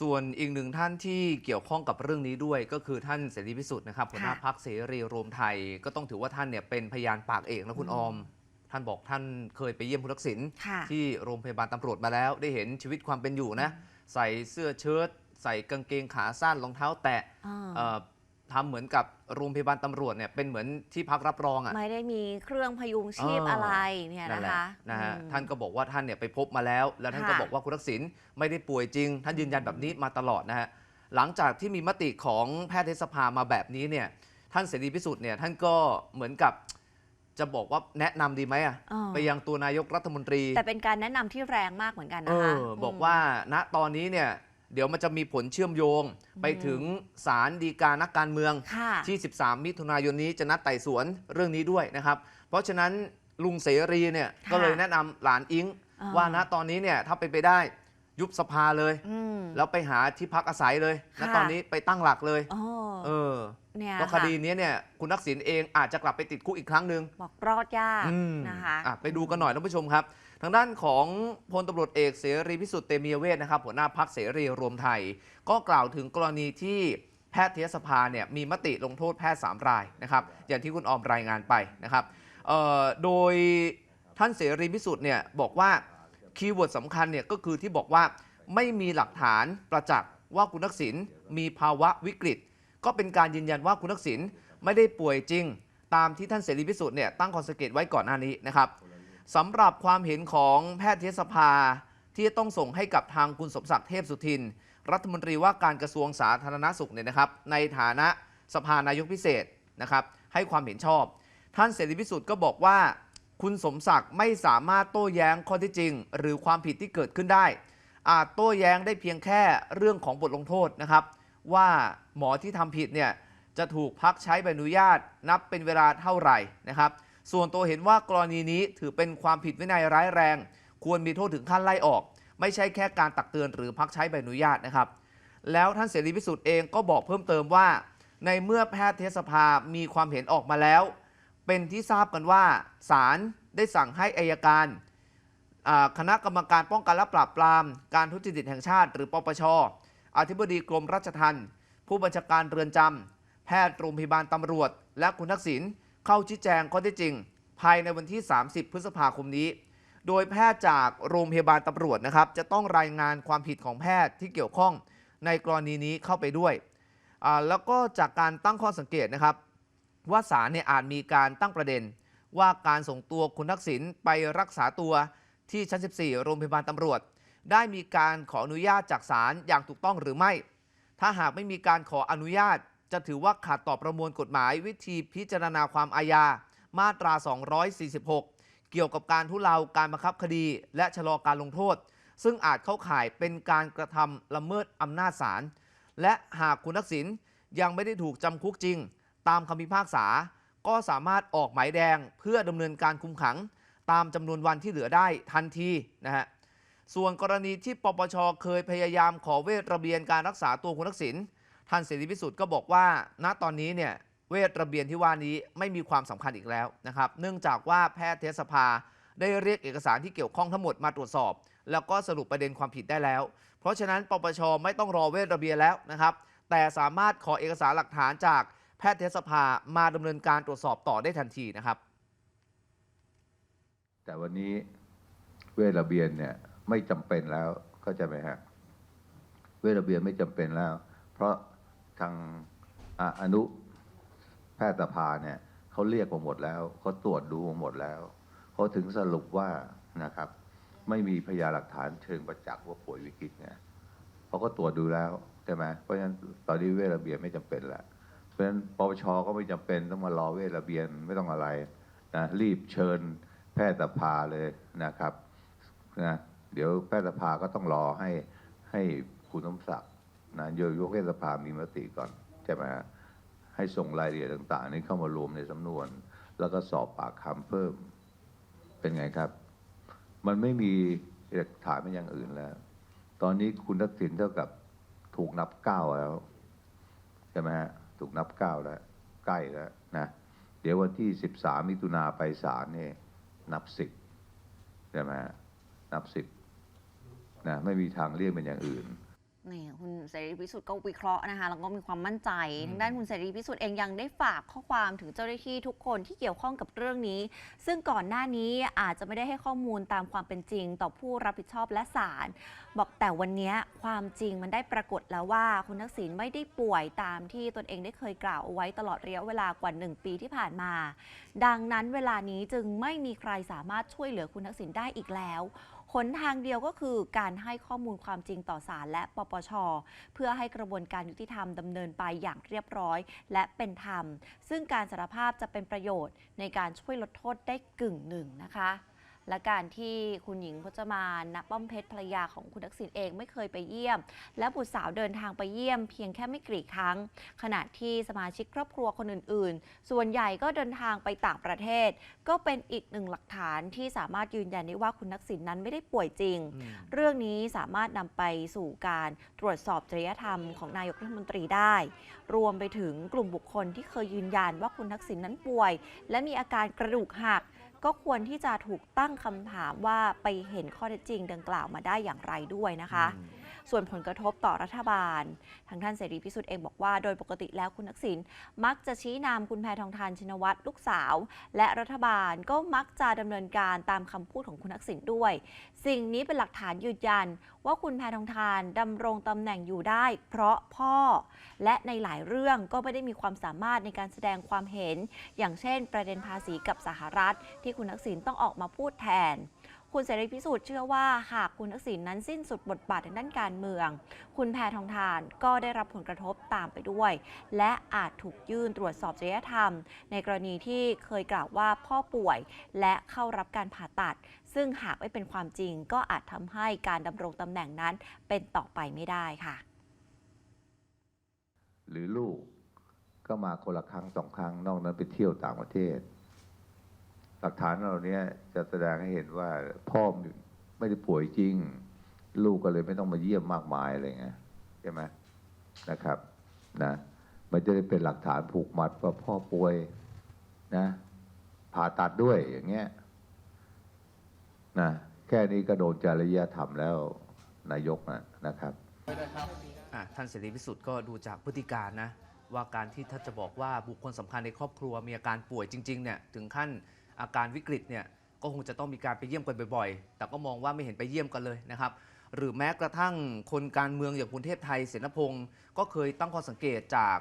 ส่วนอีกหนึ่งท่านที่เกี่ยวข้องกับเรื่องนี้ด้วยก็คือท่านเสรีพิสุทธิ์นะครับหัวหน้าค่ะพักเสรีรวมไทย ก็ต้องถือว่าท่านเนี่ยเป็นพยานปากเอกนะคุณอืมออม ท่านบอกท่านเคยไปเยี่ยมคุณทักษิณค่ะที่โรงพยาบาลตำรวจมาแล้ว ได้เห็นชีวิตความเป็นอยู่นะ ใส่เสื้อเชิ้ตใส่กางเกงขาสั้นรองเท้าแตะอ่าเอ่อ ทำเหมือนกับโรงพยาบาลตำรวจเนี่ยเป็นเหมือนที่พักรับรองอะ ไม่ได้มีเครื่องพยุงชีพเอออ อะไรเนี่ยนั่นนะแหละคะนะฮะอืม ท่านก็บอกว่าท่านเนี่ยไปพบมาแล้ว แล้วท่านก็ค่ะ บอกว่าคุณทักษิณไม่ได้ป่วยจริง ท่านยืนยันแบบนี้มาตลอดนะฮะหลังจากที่มีมติของแพทยสภามาแบบนี้เนี่ยท่านเสรีพิสุทธิ์เนี่ยท่านก็เหมือนกับจะบอกว่าแนะนำดีไหมอะเออไปยังตัวนายกรัฐมนตรีแต่เป็นการแนะนำที่แรงมากเหมือนกันเอนะคะอบอกว่าณตอนนี้เนี่ย เดี๋ยวมันจะมีผลเชื่อมโยง ไปถึงศาลฎีกานักการเมือง ค่ะที่ 13 มิถุนายนนี้จะนัดไต่สวนเรื่องนี้ด้วยนะครับ เพราะฉะนั้นลุงเสรีเนี่ยค่ะก็เลยแนะนำหลานอิงอ่า ว่าณตอนนี้เนี่ยถ้าเป็นไปได้ยุบสภาเลย อืม แล้วไปหาที่พักอาศัยเลยณค่ะ ตอนนี้ไปตั้งหลักเลยโอ้ เออเนี่ยเพราะคค่ะดีนี้เนี่ยคุณทักษิณเองอาจจะกลับไปติดคุกอีกครั้งหนึ่งบอกรอดยากอืมนะคะอะไปดูกันหน่อยท่านผู้ชมครับ ทางด้านของพลตำรวจเอกเสรีพิสุทธิ์เตมียเวทนะครับหัวหน้าพักเสรีรวมไทย ก็กล่าวถึงกรณีที่แพทยสภาเนี่ยมีมติลงโทษแพทย์ 3 รายนะครับอย่างที่คุณออมรายงานไปนะครับเอ่อโดยท่านเสรีพิสุทธิ์เนี่ยบอกว่าคีย์เวิร์ดสำคัญเนี่ยก็คือที่บอกว่าไม่มีหลักฐานประจักษ์ว่าคุณทักษิณมีภาวะวิกฤต ก็เป็นการยืนยันว่าคุณทักษิณไม่ได้ป่วยจริง ตามที่ท่านเสรีพิสุทธิ์เนี่ยตั้งข้อสังเกตไว้ก่อนหน้านี้นะครับสำหรับความเห็นของแพทยสภาที่จะต้องส่งให้กับทางคุณสมศักดิ์เทพสุทิน รัฐมนตรีว่าการกระทรวงสาธารณสุขเนี่ยนะครับ ในฐานะสภานายกพิเศษนะครับให้ความเห็นชอบ ท่านเสรีพิสุทธิ์ก็บอกว่า คุณสมศักดิ์ไม่สามารถโต้แย้งข้อเที่จริง หรือความผิดที่เกิดขึ้นได้ อาจโต้แย้งได้เพียงแค่เรื่องของบทลงโทษนะครับ ว่าหมอที่ทำผิดเนี่ยจะถูกพักใช้ใบอนุญาตนับเป็นเวลาเท่าไหร่นะครับ ส่วนตัวเห็นว่ากรณีนี้ถือเป็นความผิดวินัยร้ายแรง ควรมีโทษถึงขั้นไล่ออก ไม่ใช่แค่การตักเตือนหรือพักใช้ใบอนุญาตนะครับ แล้วท่านเสรีพิสุทธิ์เองก็บอกเพิ่มเติมว่า ในเมื่อแพทยสภามีความเห็นออกมาแล้ว เป็นที่ทราบกันว่าศาลได้สั่งให้อายการคณะกรรมการป้องกันและปราบปราม การทุจริตแห่งชาติ หรือปปช อธิบดีกรมราชทัณฑ์ผู้บัญชาการเรือนจำแพทย์โรงพยาบาลตำรวจ และคุณทักษิณเข้าชี้แจงข้อเท็จจริง ภายในวันที่ 30 พฤษภาคมนี้ โดยแพทย์จากโรงพยาบาลตำรวจนะครับ จะต้องรายงานความผิดของแพทย์ที่เกี่ยวข้องในกรณีนี้เข้าไปด้วย แล้วก็จากการตั้งข้อสังเกตนะครับ ว่าศาลเนี่ยอาจมีการตั้งประเด็น ว่าการส่งตัวคุณทักษิณไปรักษาตัวที่ชั้น 14 โรงพยาบาลตำรวจ ได้มีการขออนุญาตจากศาลอย่างถูกต้องหรือไม่ ถ้าหากไม่มีการขออนุญาต จะถือว่าขัดต่อประมวลกฎหมายวิธีพิจารณาความอาญา มาตรา 246 เกี่ยวกับการทุเลาการบังคับคดี และชะลอการลงโทษ ซึ่งอาจเข้าข่ายเป็นการกระทำละเมิดอำนาจศาล และหากคุณทักษิณยังไม่ได้ถูกจำคุกจริง ตามคำพิพากษา ก็สามารถออกหมายแดงเพื่อดำเนินการคุมขัง ตามจำนวนวันที่เหลือได้ทันทีนะฮะ ส่วนกรณีที่ปปชเคยพยายามขอเวทระเบียนการรักษาตัวคุณทักษิณท่านเสรีพิสุทธิ์ก็บอกว่า ณตอนนี้เนี่ยเวทระเบียนที่ว่านี้ไม่มีความสำคัญอีกแล้วนะครับ เนื่องจากว่าแพทยสภาได้เรียกเอกสารที่เกี่ยวข้องทั้งหมดมาตรวจสอบ แล้วก็สรุปประเด็นความผิดได้แล้ว เพราะฉะนั้นปปชไม่ต้องรอเวทระเบียนแล้วนะครับ แต่สามารถขอเอกสารหลักฐานจากแพทยสภามาดำเนินการตรวจสอบต่อได้ทันทีนะครับ แต่วันนี้เวทระเบียนเนี่ย ไม่จำเป็นแล้วเข้าใจไหมฮะเวทระเบียนไม่จำเป็นแล้ว เพราะทางออนุแพทยสภาเนี่ยเขาเรียกมาหมดแล้วเขาตรวจดูมาหมดแล้วเขาถึงสรุปว่านะครับ ไม่มีพยานหลักฐานเชิงประจักษ์ว่าป่วยวิกฤตเนี่ยเขาก็ตรวจดูแล้วใช่ไหมเพราะฉะนั้นตอนนี้เวทระเบียนไม่จำเป็นแล้วเพราะฉะนั้นปปชก็ไม่จำเป็นต้องมารอเวทระเบียนไม่ต้องอะไรนะรีบเชิญแพทยสภาเลยนะครับนะ เดี๋ยวแพทยสภาก็ต้องรอให้ให้คุณสมศักดิ์นะโยยกแพทยสภามีมติก่อนใช่ไหมฮะให้ส่งรายละเอียดต่าง ๆ นี้เข้ามารวมในสำนวน แล้วก็สอบปากคำเพิ่มเป็นไงครับ มันไม่มีหลักฐานเป็นอย่างอื่นแล้ว ตอนนี้คุณทักษิณเท่ากับถูกนับเก้าแล้วใช่ไหมฮะถูกนับเก้าแล้ว ใกล้แล้วนะเดี๋ยววันที่สิบสามมิถุนาไปศาลเนี่ยนับสิบใช่ไหมฮะนับสิบ นะไม่มีทางเลี่ยงเป็นอย่างอื่นนี่คุณเสรีพิสุทธิ์ก็วิเคราะห์นะคะแล้วก็มีความมั่นใจอืมทางด้านคุณเสรีพิสุทธิ์เองยังได้ฝากข้อความถึงเจ้าหน้าที่ทุกคนที่เกี่ยวข้องกับเรื่องนี้ ซึ่งก่อนหน้านี้อาจจะไม่ได้ให้ข้อมูลตามความเป็นจริง ต่อผู้รับผิดชอบและศาลบอกแต่วันนี้ความจริงมันได้ปรากฏแล้วว่าคุณทักษิณไม่ได้ป่วยตามที่ตนเองได้เคยกล่าวเอาไว้ตลอดระยะเวลากว่า 1 ปีที่ผ่านมา ดังนั้นเวลานี้จึงไม่มีใครสามารถช่วยเหลือคุณทักษิณได้อีกแล้ว หนทางเดียวก็คือการให้ข้อมูลความจริงต่อศาลและปปช เพื่อให้กระบวนการยุติธรรมดำเนินไปอย่างเรียบร้อย และเป็นธรรม ซึ่งการสารภาพจะเป็นประโยชน์ในการช่วยลดโทษได้กึ่งหนึ่งนะคะ และการที่คุณหญิงพจมานณป้อมเพชรภรรยาของคุณทักษิณเองไม่เคยไปเยี่ยม และบุตรสาวเดินทางไปเยี่ยมเพียงแค่ไม่กี่ครั้ง ขณะที่สมาชิกครอบครัวคนอื่น ๆ ส่วนใหญ่ก็เดินทางไปต่างประเทศ ก็เป็นอีกหนึ่งหลักฐานที่สามารถยืนยันได้ว่าคุณทักษิณนั้นไม่ได้ป่วยจริงอืมเรื่องนี้สามารถนำไปสู่การตรวจสอบจริยธรรมของนายกรัฐมนตรีได้ รวมไปถึงกลุ่มบุคคลที่เคยยืนยันว่าคุณทักษิณนั้นป่วย และมีอาการกระดูกหัก ก็ควรที่จะถูกตั้งคำถามว่าไปเห็นข้อเท็จจริงดังกล่าวมาได้อย่างไรด้วยนะคะ อืม ส่วนผลกระทบต่อรัฐบาล ทางท่านเสรีพิสุทธิ์เองบอกว่าโดยปกติแล้วคุณทักษิณมักจะชี้นามคุณแพทองทานชินวัตรลูกสาว และรัฐบาลก็มักจะดำเนินการตามคำพูดของคุณทักษิณด้วย สิ่งนี้เป็นหลักฐานยืนยัน ว่าคุณแพทองทานดำรงตำแหน่งอยู่ได้ เพราะพ่อ และในหลายเรื่องก็ไม่ได้มีความสามารถในการแสดงความเห็น อย่างเช่น ประเด็นภาษีกับสหรัฐ ที่คุณทักษิณต้องออกมาพูดแทน คุณเสรีพิสูจน์เชื่อว่าหากคุณทักษิณนั้นสิ้นสุดบทบาททางด้านการเมือง คุณแพทองทานก็ได้รับผลกระทบตามไปด้วย และอาจถูกยื่นตรวจสอบจริยธรรม ในกรณีที่เคยกล่าวว่าพ่อป่วยและเข้ารับการผ่าตัด ซึ่งหากไม่เป็นความจริง ก็อาจทำให้การดำรงตำแหน่งนั้นเป็นต่อไปไม่ได้ค่ะ หรือลูกก็มาคนละครั้งสองครั้งนอกนั้นไปเที่ยวต่างประเทศ หลักฐานเหล่านี้จะแสดงให้เห็นว่าพ่อไม่ได้ป่วยจริง ลูกก็เลยไม่ต้องมาเยี่ยมมากมายอะไรเงี้ยใช่ไหมนะครับนะมันจะได้เป็นหลักฐานผูกมัดว่าพ่อป่วยนะผ่าตัดด้วยอย่างเงี้ยนะแค่นี้ก็โดนจริยธรรมแล้วนายกนะนะครับท่านเสรีพิสุทธิ์ก็ดูจากพฤติการนะว่าการที่ท่านจะบอกว่าบุคคลสำคัญในครอบครัวมีอาการป่วยจริงๆเนี่ยถึงขั้น อาการวิกฤตเนี่ยก็คงจะต้องมีการไปเยี่ยมกันบ่อยๆ แต่ก็มองว่าไม่เห็นไปเยี่ยมกันเลยนะครับ หรือแม้กระทั่งคนการเมืองอย่างคุณเทพไทยเสนพงศ์ก็เคยตั้งข้อสังเกตจาก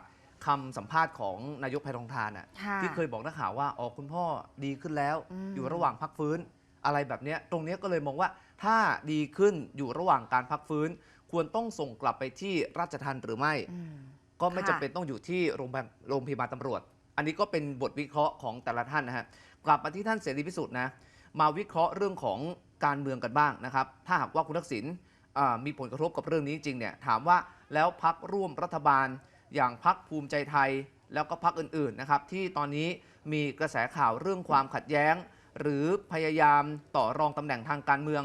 คำสัมภาษณ์ของนายกแพทองทานอะค่ะที่เคยบอกนักข่าวว่าอ๋อคุณพ่อดีขึ้นแล้ว อืม อยู่ระหว่างพักฟื้น อะไรแบบเนี้ยตรงเนี้ยก็เลยมองว่าถ้าดีขึ้นอยู่ระหว่างการพักฟื้น ควรต้องส่งกลับไปที่ราชทัณฑ์หรือไม่ อืม ก็ไม่ค่ะจำเป็นต้องอยู่ที่โรงพยาบาลโรงพยาบาลตำรวจ อันนี้ก็เป็นบทวิเคราะห์ของแต่ละท่านนะฮะกลับมาที่ท่านเสรีพิสุทธิ์นะมาวิเคราะห์เรื่องของการเมืองกันบ้างนะครับ ถ้าหากว่าคุณทักษิณมีผลกระทบกับเรื่องนี้จริงเนี่ยถามว่าแล้วพักร่วมรัฐบาล อย่างพักภูมิใจไทย แล้วก็พักอื่นๆนะครับที่ตอนนี้มีกระแสข่าวเรื่องความขัดแย้ง หรือพยายามต่อรองตำแหน่งทางการเมือง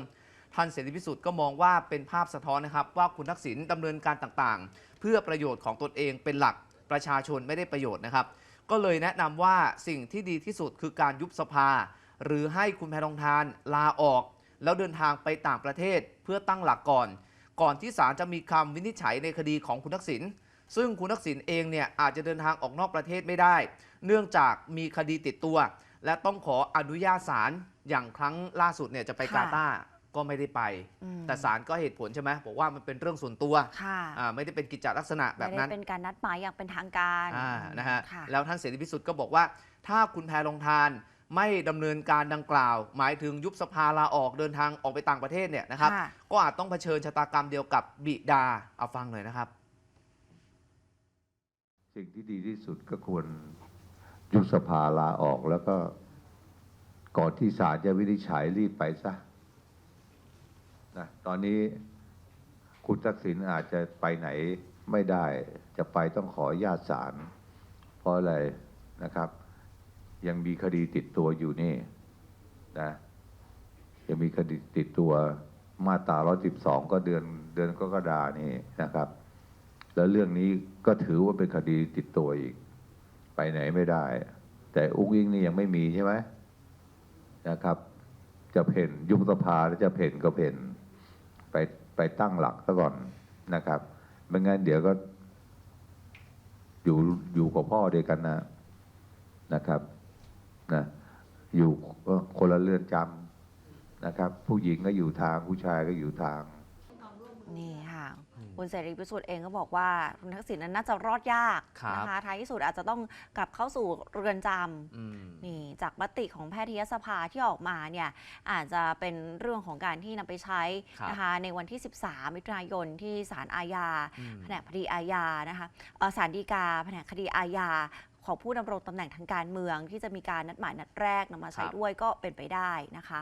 ท่านเสรีพิสุทธิ์ก็มองว่าเป็นภาพสะท้อนนะครับ ว่าคุณทักษิณดำเนินการต่างๆ เพื่อประโยชน์ของตนเองเป็นหลักประชาชนไม่ได้ประโยชน์นะครับ ก็เลยแนะนำว่าสิ่งที่ดีที่สุดคือการยุบสภา หรือให้คุณแพทองทานลาออก แล้วเดินทางไปต่างประเทศเพื่อตั้งหลักก่อน ก่อนที่ศาลจะมีคำวินิจฉัยในคดีของคุณทักษิณซึ่งคุณทักษิณเองเนี่ยอาจจะเดินทางออกนอกประเทศไม่ได้ เนื่องจากมีคดีติดตัว และต้องขออนุญาตศาลอย่างครั้งล่าสุดเนี่ยจะไปกาตาร์ ก็ไม่ได้ไป อืมแต่ศาลก็เหตุผลใช่ไหมบอกว่ามันเป็นเรื่องส่วนตัวค่ะอ่าไม่ได้เป็นกิจจลักษณะแบบไม่นั้ได้นเป็นการนัดหมายอย่างเป็นทางการอ่านะฮะค่ะแล้วท่านเสรีพิสุทธิ์ก็บอกว่า ถ้าคุณแพรลงทานไม่ดำเนินการดังกล่าว หมายถึงยุบสภาลาออกเดินทางออกไปต่างประเทศเนี่ยนะครับ ค่ะ ก็อาจต้องเผชิญชะตากรรมเดียวกับบิดาเอาฟังหน่อยนะครับ สิ่งที่ดีที่สุดก็ควรยุบสภาลาออกแล้วก็ ก่อนที่ศาลจะวินิจฉัยรีบไปซะ นะตอนนี้คุณทักษิณอาจจะไปไหนไม่ได้ จะไปต้องขอญาติศาลเพราะอะไรนะครับ ยังมีคดีติดตัวอยู่นี่นะยังมีคดีติดตัวมาตรา112 ก็เดือนเดือนกรกฎานี่นะครับ แล้วเรื่องนี้ก็ถือว่าเป็นคดีติดตัวอีก ไปไหนไม่ได้ แต่อุ้งอิงนี่ยังไม่มีใช่ไหมนะครับ จะเพ่นยุบสภาแล้วจะเพ่นก็เพ่น ไปตั้งหลักซะก่อนนะครับไม่งั้นเดี๋ยวก็ อยู่อยู่กับพ่อเดียวกันนะนะครับนะอยู่คนละเรือนจำนะครับ ผู้หญิงก็อยู่ทางผู้ชายก็อยู่ทาง ค่ะอืมคุณเสรีพิสุทธิ์เองก็บอกว่าคุณทักษิณนั้นน่าจะรอดยากครับนะคะท้ายที่สุดอาจจะต้องกลับเข้าสู่เรือนจำอืมนี่จากมติของแพทยสภาที่ออกมาเนี่ยอาจจะเป็นเรื่องของการที่นำไปใช้ครับนะคะในวันที่ 13 มิถุนายนที่ศาลอาญาอืมแผนกคดีอาญานะคะเอ่อศาลฎีกาแผนกคดีอาญาของผู้ดำรงตำแหน่งทางการเมืองที่จะมีการนัดหมายนัดแรกนำมาใช้ครับด้วยก็เป็นไปได้นะคะ